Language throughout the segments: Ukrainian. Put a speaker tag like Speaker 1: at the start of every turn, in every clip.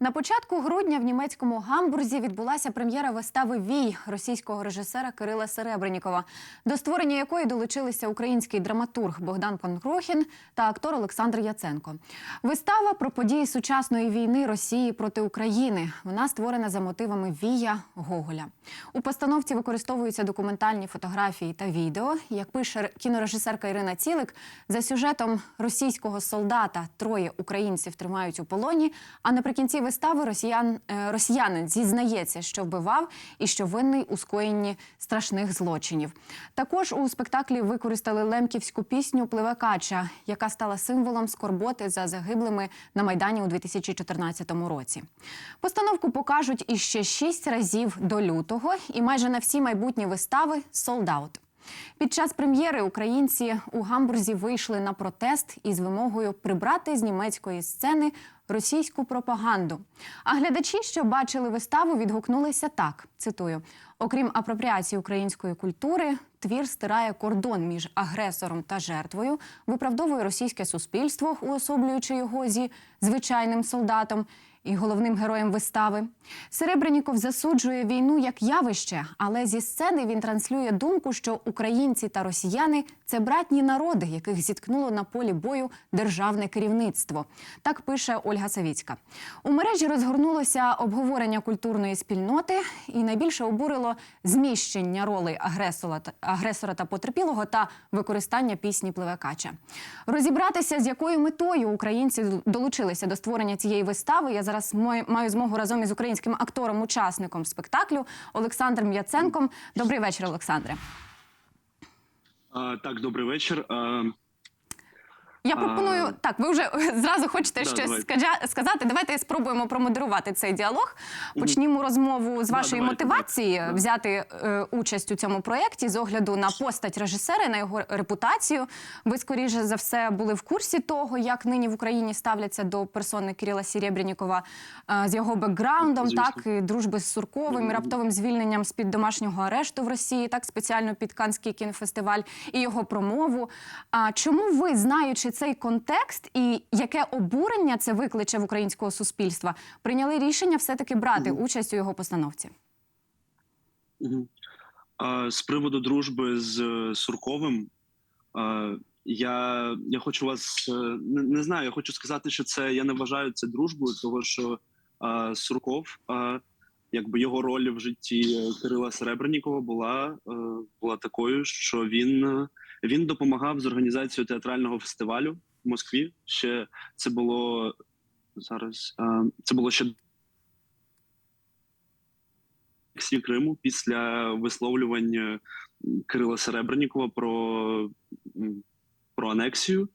Speaker 1: На початку грудня в німецькому гамбурзі відбулася прем'єра вистави Вій російського режисера Кирила Серебренікова, до створення якої долучилися український драматург Богдан Панкрохін та актор Олександр Яценко. Вистава про події сучасної війни Росії проти України. Вона створена за мотивами Вія Гоголя. У постановці використовуються документальні фотографії та відео. Як пише кінорежисерка Ірина Цілик, за сюжетом російського солдата троє українців тримають у полоні. А наприкінці вистави росіян, е, росіянин зізнається, що вбивав і що винний у скоєнні страшних злочинів. Також у спектаклі використали лемківську пісню Пливе кача, яка стала символом скорботи за загиблими на майдані у 2014 році. Постановку покажуть іще шість разів до лютого, і майже на всі майбутні вистави солдаут. Під час прем'єри українці у Гамбурзі вийшли на протест із вимогою прибрати з німецької сцени російську пропаганду. А глядачі, що бачили виставу, відгукнулися так: цитую: окрім апропріації української культури, твір стирає кордон між агресором та жертвою, виправдовує російське суспільство, уособлюючи його зі звичайним солдатом і головним героєм вистави. Серебреніков засуджує війну як явище, але зі сцени він транслює думку, що українці та росіяни це братні народи, яких зіткнуло на полі бою державне керівництво. Так пише Ольга Савіцька. У мережі розгорнулося обговорення культурної спільноти, і найбільше обурило зміщення ролей агресора та, агресора та потерпілого та використання пісні Пливекача. Розібратися, з якою метою українці долучилися до створення цієї вистави. Я зараз маю- змогу разом із українським актором-учасником спектаклю Олександром Яценком. Добрий вечір, Олександре.
Speaker 2: Так, добрий вечір.
Speaker 1: Я
Speaker 2: А,
Speaker 1: пропоную так. Ви вже зразу хочете
Speaker 2: да,
Speaker 1: щось
Speaker 2: давайте.
Speaker 1: сказати. Давайте спробуємо промодерувати цей діалог. Почнімо розмову з
Speaker 2: Да,
Speaker 1: вашої
Speaker 2: давайте,
Speaker 1: мотивації
Speaker 2: так. Да.
Speaker 1: взяти е, участь у цьому проєкті з огляду на постать режисера, на його репутацію. Ви скоріше за все були в курсі того, як нині в Україні ставляться до персони Кирила Сірєбрєнікова е, з його бекграундом,
Speaker 2: Звісно.
Speaker 1: так і дружби з Сурковим, і раптовим звільненням з під домашнього арешту в Росії, так спеціально під Канський кінофестиваль і його промову. А чому ви, знаючи цей контекст і яке обурення це викличе в українського суспільства, прийняли рішення все-таки брати
Speaker 2: Мгм.
Speaker 1: участь у його постановці?
Speaker 2: мгм. а, з приводу дружби з е, Сурковим. А, я, я хочу вас е, не, не знаю, я хочу сказати, що це я не вважаю це дружбою, тому що а, Сурков, а, якби його роль в житті е, Кирила Серебренікова була, е, була такою, що він, е, він допомагав з організацією театрального фестивалю в Москві. Ще це було зараз. це було ще анексії Криму після висловлювань Кирила Серебренікова про, про анексію.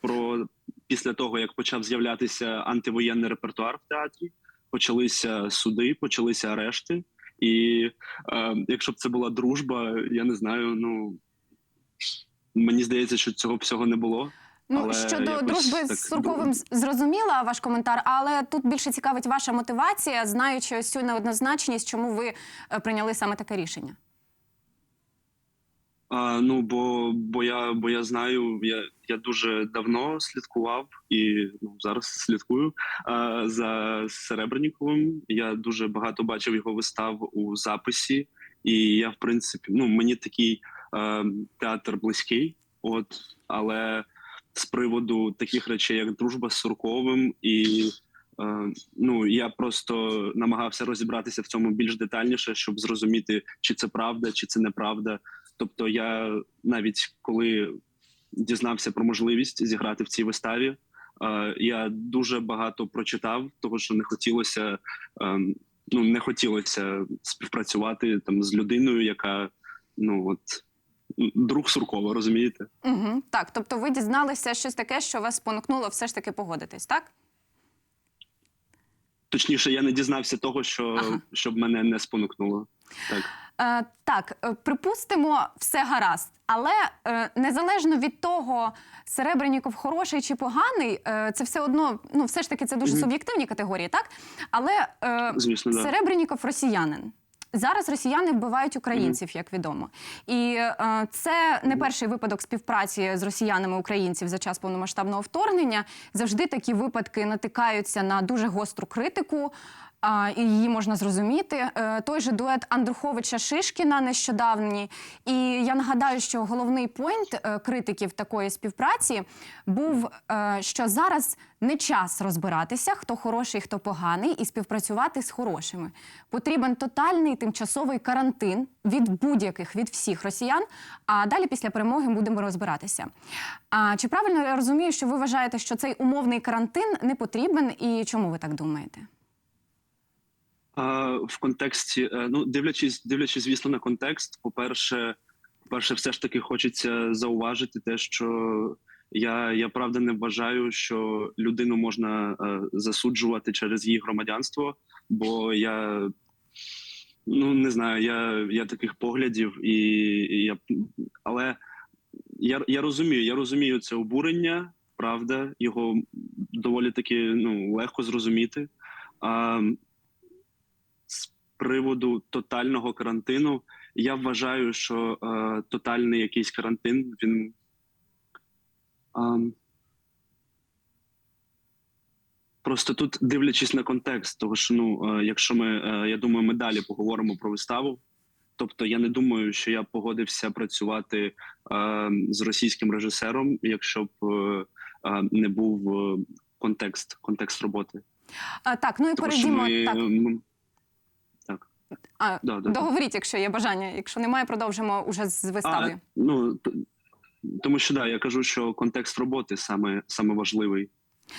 Speaker 2: Про після того, як почав з'являтися антивоєнний репертуар в театрі, почалися суди, почалися арешти. І е, якщо б це була дружба, я не знаю. Ну мені здається, що цього всього не було.
Speaker 1: Ну
Speaker 2: Але
Speaker 1: щодо дружби
Speaker 2: так
Speaker 1: з Сурковим зрозуміла ваш коментар, але тут більше цікавить ваша мотивація, знаючи ось цю неоднозначність, чому ви е, прийняли саме таке рішення.
Speaker 2: А, ну бо, бо я бо я знаю, я, я дуже давно слідкував і ну, зараз слідкую а, за Серебренніковим. Я дуже багато бачив його вистав у записі, і я, в принципі, ну мені такий е, театр близький. От, але з приводу таких речей, як дружба з Сурковим, і е, ну я просто намагався розібратися в цьому більш детальніше, щоб зрозуміти, чи це правда, чи це неправда. Тобто, я навіть коли дізнався про можливість зіграти в цій виставі, е, я дуже багато прочитав, того що не хотілося, е, ну не хотілося співпрацювати там з людиною, яка ну от друг Суркова, розумієте?
Speaker 1: Угу. Так, тобто ви дізналися щось таке, що вас спонукнуло все ж таки погодитись, так?
Speaker 2: Точніше, я не дізнався того, що
Speaker 1: Ага.
Speaker 2: щоб мене не спонукнуло. Так.
Speaker 1: Е, так, е, припустимо, все гаразд. Але е, незалежно від того, Серебреніков хороший чи поганий, е, це все одно, ну все ж таки, це дуже
Speaker 2: Мгм.
Speaker 1: суб'єктивні категорії, так? Але е,
Speaker 2: Звісно, да.
Speaker 1: Серебреніков росіянин. Зараз росіяни вбивають українців, як відомо, і е, це не перший випадок співпраці з росіянами українців за час повномасштабного вторгнення. Завжди такі випадки натикаються на дуже гостру критику. І її можна зрозуміти. Е, той же дует Андруховича Шишкіна нещодавній. І я нагадаю, що головний пойнт е, критиків такої співпраці був, е, що зараз не час розбиратися, хто хороший, хто поганий, і співпрацювати з хорошими. Потрібен тотальний тимчасовий карантин від будь-яких від всіх росіян. А далі після перемоги будемо розбиратися. А чи правильно я розумію, що ви вважаєте, що цей умовний карантин не потрібен, і чому ви так думаєте?
Speaker 2: В контексті, е, ну дивлячись, дивлячись, звісно, на контекст. По-перше, по-перше, все ж таки хочеться зауважити те, що я, я правда не вважаю, що людину можна е, засуджувати через її громадянство, бо я ну не знаю, я, я таких поглядів, і, і я але я, я розумію, я розумію це обурення, правда, його доволі таки ну легко зрозуміти. А, приводу тотального карантину, я вважаю, що е, тотальний якийсь карантин він. Е, просто тут дивлячись на контекст, того що ну, е, якщо ми, е, я думаю, ми далі поговоримо про виставу. Тобто, я не думаю, що я погодився працювати е, з російським режисером, якщо б е, е, не був е, контекст, контекст роботи.
Speaker 1: А, так, ну і перейдімо
Speaker 2: ми,
Speaker 1: так. А,
Speaker 2: да, да.
Speaker 1: договоріть, якщо є бажання. Якщо немає, продовжимо уже з виставою.
Speaker 2: А, ну тому що да, я кажу, що контекст роботи саме, саме важливий.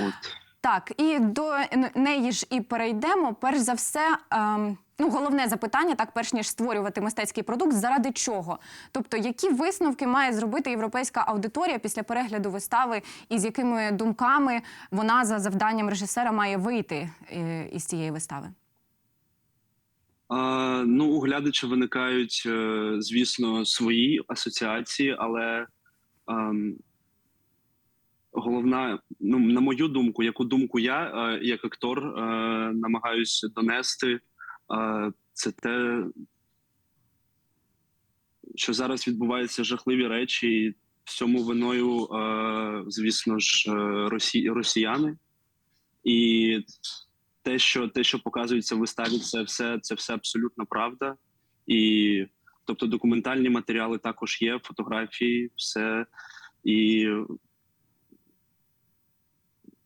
Speaker 2: От
Speaker 1: Так, і до неї ж і перейдемо. Перш за все, ем, ну головне запитання, так, перш ніж створювати мистецький продукт, заради чого? Тобто, які висновки має зробити європейська аудиторія після перегляду вистави, і з якими думками вона за завданням режисера має вийти е, із цієї вистави?
Speaker 2: Ну у глядача виникають, е, звісно, свої асоціації, але ем, головна, ну на мою думку, яку думку я е, як актор е, намагаюся донести, це те, що зараз відбуваються жахливі речі, і всьому виною, звісно ж, росі, росіяни. І те, що те, що показується в виставі, це все це все абсолютно правда. І тобто документальні матеріали також є, фотографії, все. І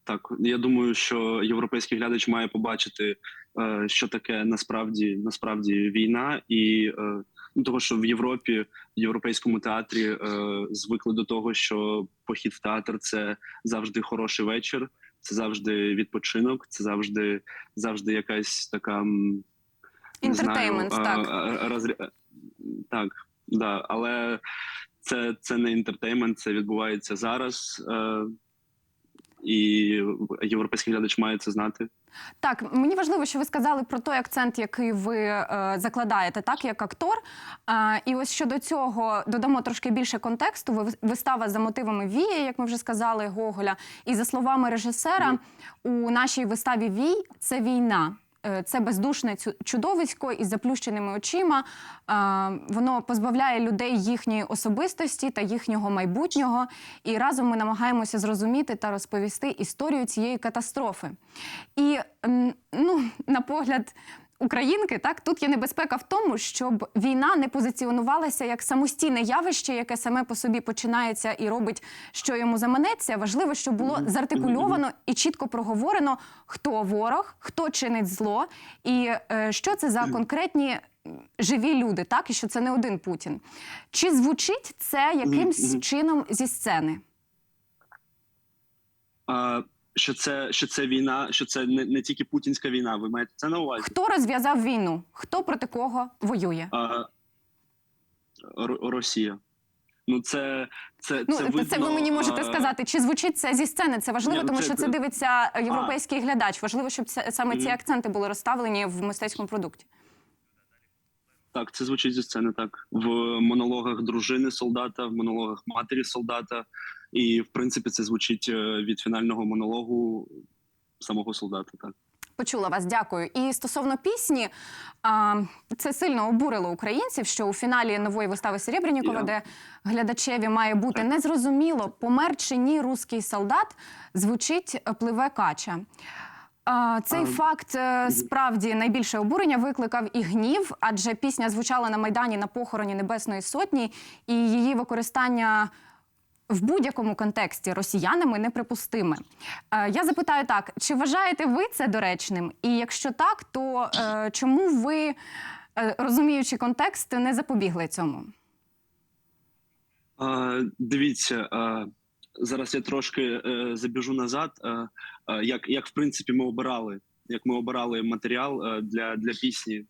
Speaker 2: так, я думаю, що європейський глядач має побачити, е, що таке насправді насправді війна, і е, ну, того, що в Європі, в європейському театрі е, звикли до того, що похід в театр це завжди хороший вечір, це завжди відпочинок, це завжди завжди якась така не знаю,
Speaker 1: Інтертеймент,
Speaker 2: е,
Speaker 1: так.
Speaker 2: е, Так, да, але це, це не інтертеймент, це відбувається зараз. Е, і європейський глядач має це знати.
Speaker 1: Так, мені важливо, що ви сказали про той акцент, який ви е, закладаєте, так як актор. Е, і ось щодо цього додамо трошки більше контексту. Ви- Вистава за мотивами Вії, як ми вже сказали, Гоголя. І за словами режисера, у нашій виставі Вій це війна. Е, Це бездушне чудовисько із заплющеними очима. Е, Воно позбавляє людей їхньої особистості та їхнього майбутнього. І разом ми намагаємося зрозуміти та розповісти історію цієї катастрофи. І ну, на погляд. Українки, так тут є небезпека в тому, щоб війна не позиціонувалася як самостійне явище, яке саме по собі починається і робить, що йому заманеться. Важливо, щоб було зартикульовано і чітко проговорено, хто ворог, хто чинить зло, і е, що це за конкретні живі люди, так і що це не один Путін. Чи звучить це якимсь чином зі сцени?
Speaker 2: А, що це що це війна, що це не, не тільки путінська війна. Ви маєте це на увазі?
Speaker 1: Хто розв'язав війну? Хто проти кого воює?
Speaker 2: А, Росія. Ну, це це,
Speaker 1: Ну,
Speaker 2: це,
Speaker 1: це, ви мені можете
Speaker 2: а,
Speaker 1: сказати, чи звучить це зі сцени? Це важливо,
Speaker 2: Ні, ну,
Speaker 1: тому
Speaker 2: це-
Speaker 1: що це дивиться європейський глядач. Важливо, щоб це, саме ці акценти були розставлені в мистецькому продукті.
Speaker 2: Так, це звучить зі сцени так. В монологах дружини солдата, в монологах матері солдата. І в принципі це звучить е, від фінального монологу самого солдата. Так.
Speaker 1: Почула вас, дякую. І стосовно пісні, це сильно обурило українців, що у фіналі нової вистави Серебрянікова,
Speaker 2: Я-
Speaker 1: де глядачеві має бути незрозуміло, помер чи ні руський солдат, звучить е, пливе кача. Цей
Speaker 2: А,
Speaker 1: факт е, справді найбільше обурення викликав і гнів, адже пісня звучала на майдані на похороні Небесної Сотні, і її використання в будь-якому контексті росіянами неприпустиме. Е, Я запитаю так: чи вважаєте ви це доречним? І якщо так, то е, чому ви, е, розуміючи контекст, не запобігли цьому?
Speaker 2: Е, дивіться, е, зараз я трошки е, забіжу назад. Е, е, як, як в принципі ми обирали, як ми обирали матеріал е, для, для пісні.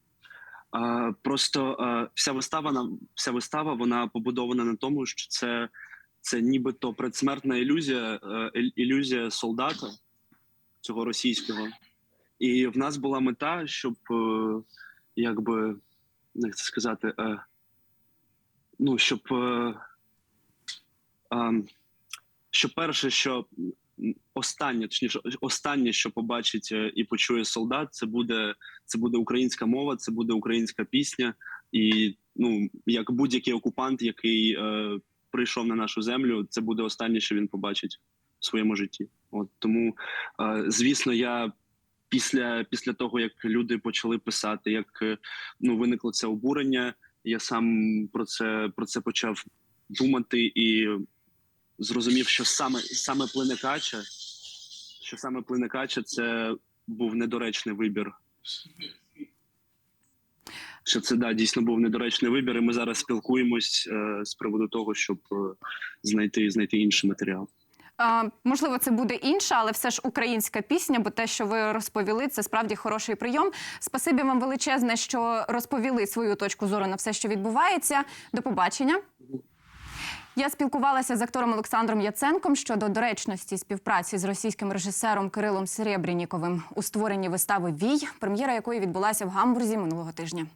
Speaker 2: Е, просто е, вся вистава на вся вистава вона побудована на тому, що це, це нібито предсмертна ілюзія, е, ілюзія солдата цього російського. І в нас була мета, щоб е, якби як це сказати, е, ну щоб. Що перше, що останнє, точніше, останнє, що побачить і почує солдат, це буде це буде українська мова, це буде українська пісня. І ну, як будь-який окупант, який прийшов на нашу землю, це буде останнє, що він побачить в своєму житті. От тому, е, звісно, я. Після після того, як люди почали писати, як е, ну виникло це обурення, я сам про це про це почав думати і зрозумів, що саме саме плине кача, що саме плине кача, це був недоречний вибір. Що це да, дійсно був недоречний вибір, і ми зараз спілкуємось е, з приводу того, щоб е, знайти знайти інший матеріал.
Speaker 1: Можливо, це буде інша, але все ж українська пісня, бо те, що ви розповіли, це справді хороший прийом. Спасибі вам величезне, що розповіли свою точку зору на все, що відбувається. До побачення. Я спілкувалася з актором Олександром Яценком щодо доречності співпраці з російським режисером Кирилом Серебряніковим у створенні вистави Вій, прем'єра якої відбулася в Гамбурзі минулого тижня.